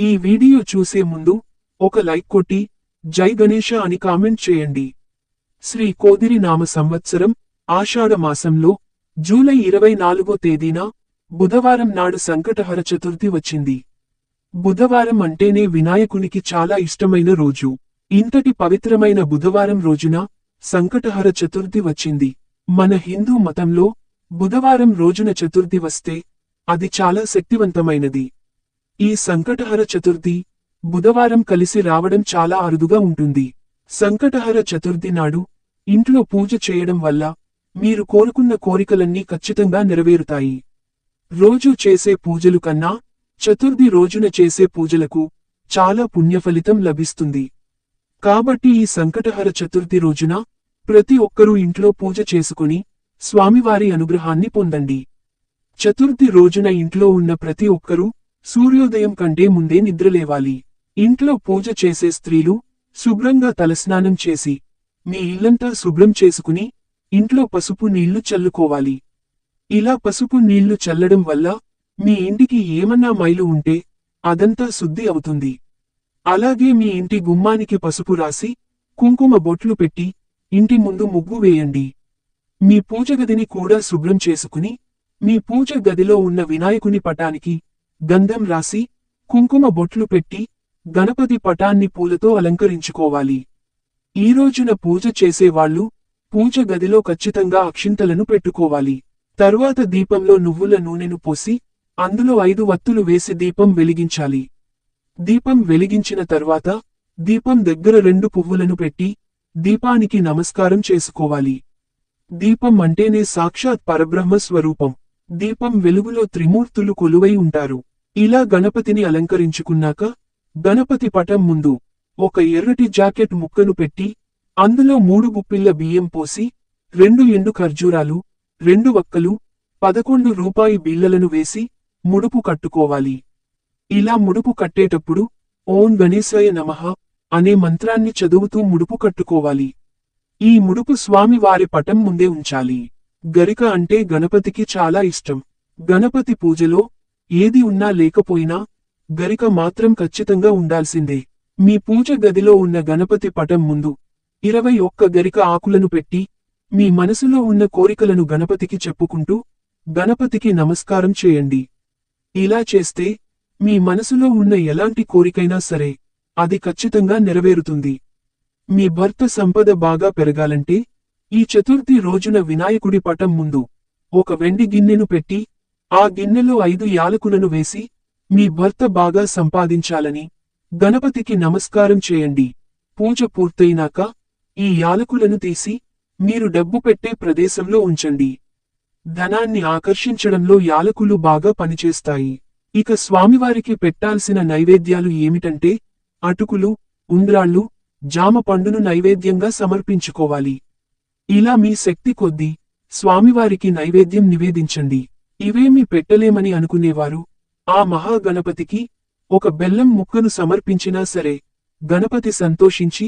ఈ వీడియో చూసే ముందు ఒక లైక్ కొట్టి జై గణేష అని కామెంట్ చేయండి. శ్రీ కోదిరి నామ సంవత్సరం ఆషాఢ మాసంలో జూలై ఇరవై నాలుగో తేదీన బుధవారం నాడు సంకటహర చతుర్థి వచ్చింది. బుధవారం అంటేనే వినాయకునికి చాలా ఇష్టమైన రోజు. ఇంతటి పవిత్రమైన బుధవారం రోజున సంకటహర చతుర్థి వచ్చింది. మన హిందూ మతంలో బుధవారం రోజున చతుర్థి వస్తే అది చాలా శక్తివంతమైనది. ఈ సంకటహర చతుర్థి బుధవారం కలిసి రావడం చాలా అరుదుగా ఉంటుంది. సంకటహర చతుర్థి నాడు ఇంట్లో పూజ చేయడం వల్ల మీరు కోరుకున్న కోరికలన్నీ ఖచ్చితంగా నెరవేరుతాయి. రోజు చేసే పూజలు కన్నా చతుర్థి రోజున చేసే పూజలకు చాలా పుణ్యఫలితం లభిస్తుంది. కాబట్టి ఈ సంకటహర చతుర్థి రోజున ప్రతి ఒక్కరూ ఇంట్లో పూజ చేసుకుని స్వామివారి అనుగ్రహాన్ని పొందండి. చతుర్థి రోజున ఇంట్లో ఉన్న ప్రతి ఒక్కరూ సూర్యోదయం కంటే ముందే నిద్రలేవాలి ఇంట్లో పూజ చేసే స్త్రీలు శుభ్రంగా తలస్నానం చేసి మీ ఇల్లంతా శుభ్రం చేసుకుని ఇంట్లో పసుపు నీళ్ళు చల్లుకోవాలి. ఇలా పసుపు నీళ్ళు చల్లడం వల్ల మీ ఇంటికి ఏమన్నా మైలు ఉంటే అదంతా శుద్ధి అవుతుంది. అలాగే మీ ఇంటి గుమ్మానికి పసుపు రాసి కుంకుమ బొట్లు పెట్టి ఇంటి ముందు ముగ్గు వేయండి. మీ పూజ గదిని కూడా శుభ్రం చేసుకుని మీ పూజ గదిలో ఉన్న వినాయకుని పటానికి గంధం రాసి కుంకుమ బొట్లు పెట్టి గణపతి పటాన్ని పూలతో అలంకరించుకోవాలి. ఈ రోజున పూజ చేసేవాళ్ళు పూజ గదిలో ఖచ్చితంగా అక్షింతలను పెట్టుకోవాలి. తరువాత దీపంలో నువ్వుల నూనెను పోసి అందులో ఐదు వత్తులు వేసి దీపం వెలిగించాలి. దీపం వెలిగించిన తర్వాత దీపం దగ్గర రెండు పువ్వులను పెట్టి దీపానికి నమస్కారం చేసుకోవాలి. దీపం అంటేనే సాక్షాత్ పరబ్రహ్మ స్వరూపం. దీపం వెలుగులో త్రిమూర్తులు కొలువై ఉంటారు. ఇలా గణపతిని అలంకరించుకున్నాక గణపతి పటం ముందు ఒక ఎర్రటి జాకెట్ ముక్కను పెట్టి అందులో మూడు గుప్పిళ్ళ బియ్యం పోసి రెండు ఎండు ఖర్జూరాలు రెండు వక్కలు పదకొండు రూపాయి బిళ్ళలను వేసి ముడుపు కట్టుకోవాలి. ఇలా ముడుపు కట్టేటప్పుడు ఓం గణేశాయ నమః అనే మంత్రాన్ని చదువుతూ ముడుపు కట్టుకోవాలి. ఈ ముడుపు స్వామి వారి పటం ముందే ఉంచాలి. గరిక అంటే గణపతికి చాలా ఇష్టం. గణపతి పూజలో ఏది ఉన్నా లేకపోయినా గరిక మాత్రం ఖచ్చితంగా ఉండాల్సిందే. మీ పూజ గదిలో ఉన్న గణపతి పటం ముందు ఇరవై ఒక్క గరిక ఆకులను పెట్టి మీ మనసులో ఉన్న కోరికలను గణపతికి చెప్పుకుంటూ గణపతికి నమస్కారం చేయండి. ఇలా చేస్తే మీ మనసులో ఉన్న ఎలాంటి కోరికైనా సరే అది ఖచ్చితంగా నెరవేరుతుంది. మీ భర్త సంపద బాగా పెరగాలంటే ఈ చతుర్థి రోజున వినాయకుడి పటం ముందు ఒక వెండి గిన్నెను పెట్టి ఆ గిన్నెలో ఐదు యాలకులను వేసి మీ భర్త బాగా సంపాదించాలని గణపతికి నమస్కారం చేయండి. పూజ పూర్తయినాక ఈ యాలకులను తీసి మీరు డబ్బు పెట్టే ప్రదేశంలో ఉంచండి. ధనాన్ని ఆకర్షించడంలో యాలకులు బాగా పనిచేస్తాయి. ఇక స్వామివారికి పెట్టాల్సిన నైవేద్యాలు ఏమిటంటే అటుకులు ఉండ్రాళ్ళు జామ పండును నైవేద్యంగా సమర్పించుకోవాలి. ఇలా మీ శక్తి కొద్దీ స్వామివారికి నైవేద్యం నివేదించండి. ఇవేమీ పెట్టలేమని అనుకునేవారు. ఆ మహాగణపతికి ఒక బెల్లం ముక్కను సమర్పించినా సరే గణపతి సంతోషించి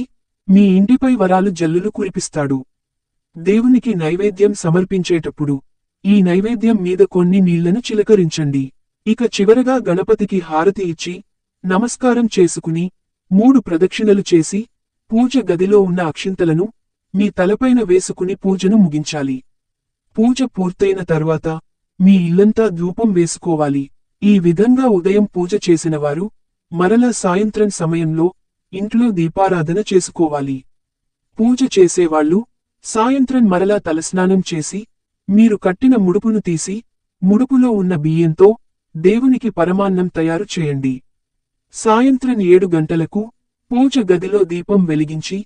మీ ఇంటిపై వరాలు జల్లులు కురిపిస్తాడు. దేవునికి నైవేద్యం సమర్పించేటప్పుడు ఈ నైవేద్యం మీద కొన్ని నీళ్ళను చిలకరించండి. ఇక చివరగా గణపతికి హారతి ఇచ్చి నమస్కారం చేసుకుని మూడు ప్రదక్షిణలు చేసి పూజ గదిలో ఉన్న అక్షింతలను మీ తలపైన వేసుకుని పూజను ముగించాలి. పూజ పూర్తయిన తర్వాత మీ ఇల్లంతా ధూపం వేసుకోవాలి. ఈ విధంగా ఉదయం పూజ చేసినవారు మరలా సాయంత్రం సమయంలో ఇంట్లో దీపారాధన చేసుకోవాలి. పూజ చేసేవాళ్ళు సాయంత్రం మరలా తలస్నానం చేసి మీరు కట్టిన ముడుపును తీసి ముడుపులో ఉన్న బియ్యంతో దేవునికి పరమాన్నం తయారు చేయండి. సాయంత్రం ఏడు గంటలకు పూజ గదిలో దీపం వెలిగించి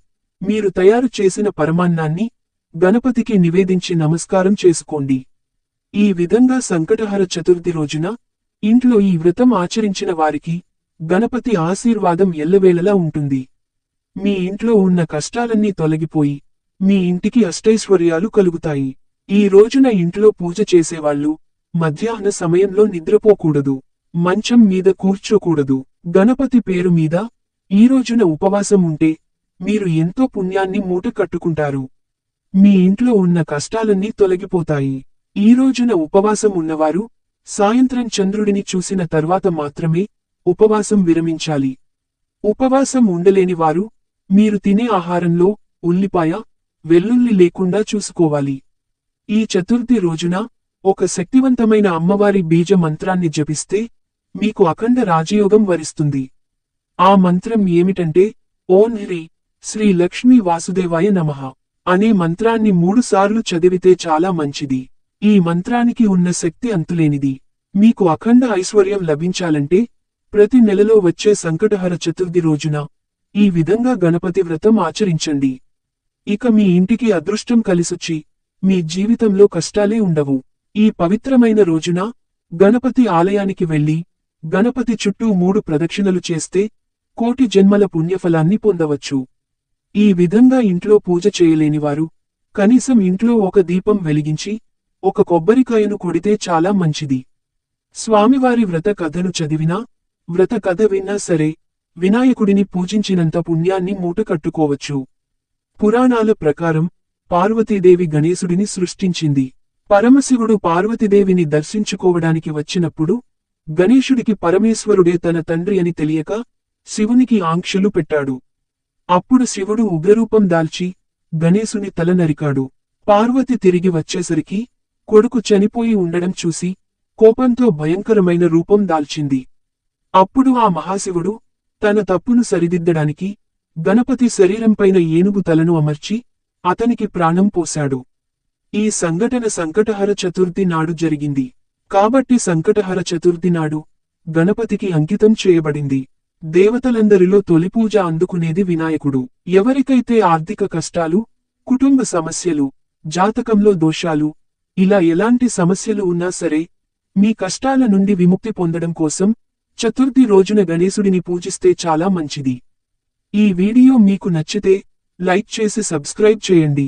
మీరు తయారు చేసిన పరమాన్నాన్ని గణపతికి నివేదించి నమస్కారం చేసుకోండి. ఈ విధంగా సంకటహర చతుర్థి రోజున ఇంట్లో ఈ వ్రతం ఆచరించిన వారికి గణపతి ఆశీర్వాదం ఎల్లవేళలా ఉంటుంది. మీ ఇంట్లో ఉన్న కష్టాలన్నీ తొలగిపోయి మీ ఇంటికి అష్టైశ్వర్యాలు కలుగుతాయి. ఈ రోజున ఇంట్లో పూజ చేసేవాళ్ళు మధ్యాహ్న సమయంలో నిద్రపోకూడదు. మంచం మీద కూర్చోకూడదు. గణపతి పేరు మీద ఈ రోజున ఉపవాసం ఉంటే మీరు ఎంతో పుణ్యాన్ని మూట కట్టుకుంటారు. మీ ఇంట్లో ఉన్న కష్టాలన్నీ తొలగిపోతాయి. ఈ రోజున ఉపవాసం ఉన్నవారు సాయంత్రం చంద్రుడిని చూసిన తర్వాత మాత్రమే ఉపవాసం విరమించాలి. ఉపవాసం ఉండలేని వారు మీరు తినే ఆహారంలో ఉల్లిపాయ వెల్లుల్లి లేకుండా చూసుకోవాలి. ఈ చతుర్థి రోజున ఒక శక్తివంతమైన అమ్మవారి బీజ మంత్రాన్ని జపిస్తే మీకు అఖండ రాజయోగం వరిస్తుంది. ఆ మంత్రం ఏమిటంటే ఓం హ్రీ శ్రీ లక్ష్మీ వాసుదేవాయ నమః అనే మంత్రాన్ని మూడుసార్లు చదివితే చాలా మంచిది. ఈ మంత్రానికి ఉన్న శక్తి అంతులేనిది. మీకు అఖండ ఐశ్వర్యం లభించాలంటే ప్రతి నెలలో వచ్చే సంకటహర చతుర్థి రోజున ఈ విధంగా గణపతి వ్రతం ఆచరించండి. ఇక మీ ఇంటికి అదృష్టం కలిసొచ్చి మీ జీవితంలో కష్టాలే ఉండవు. ఈ పవిత్రమైన రోజున గణపతి ఆలయానికి వెళ్ళి గణపతి చుట్టూ మూడు ప్రదక్షిణలు చేస్తే కోటి జన్మల పుణ్యఫలాన్ని పొందవచ్చు. ఈ విధంగా ఇంట్లో పూజ చేయలేనివారు కనీసం ఇంట్లో ఒక దీపం వెలిగించి ఒక కొబ్బరికాయను కొడితే చాలా మంచిది. స్వామివారి వ్రత కథను చదివినా వ్రత కథ విన్నా సరే వినాయకుడిని పూజించినంత పుణ్యాన్ని మూటకట్టుకోవచ్చు పురాణాల ప్రకారం పార్వతీదేవి గణేశుడిని సృష్టించింది. పరమశివుడు పార్వతీదేవిని దర్శించుకోవడానికి వచ్చినప్పుడు గణేశుడికి పరమేశ్వరుడే తన తండ్రి అని తెలియక శివునికి ఆంక్షలు పెట్టాడు. అప్పుడు శివుడు ఉగ్రరూపం దాల్చి గణేశుని తల నరికాడు. పార్వతి తిరిగి వచ్చేసరికి కొడుకు చనిపోయి ఉండడం చూసి కోపంతో భయంకరమైన రూపం దాల్చింది. అప్పుడు ఆ మహాశివుడు తన తప్పును సరిదిద్దడానికి గణపతి శరీరంపైన ఏనుగు తలను అమర్చి అతనికి ప్రాణం పోశాడు. ఈ సంఘటన సంకటహర చతుర్థి నాడు జరిగింది. కాబట్టి సంకటహర చతుర్థి నాడు గణపతికి అంకితం చేయబడింది. దేవతలందరిలో తొలి పూజ అందుకునేది వినాయకుడు. ఎవరికైతే ఆర్థిక కష్టాలు కుటుంబ సమస్యలు జాతకంలో దోషాలు ఇలా ఎలాంటి సమస్యలు ఉన్నా సరే మీ కష్టాల నుండి విముక్తి పొందడం కోసం చతుర్థి రోజున గణేశుడిని పూజిస్తే చాలా మంచిది. ఈ వీడియో మీకు నచ్చితే లైక్ చేసి సబ్స్క్రైబ్ చేయండి.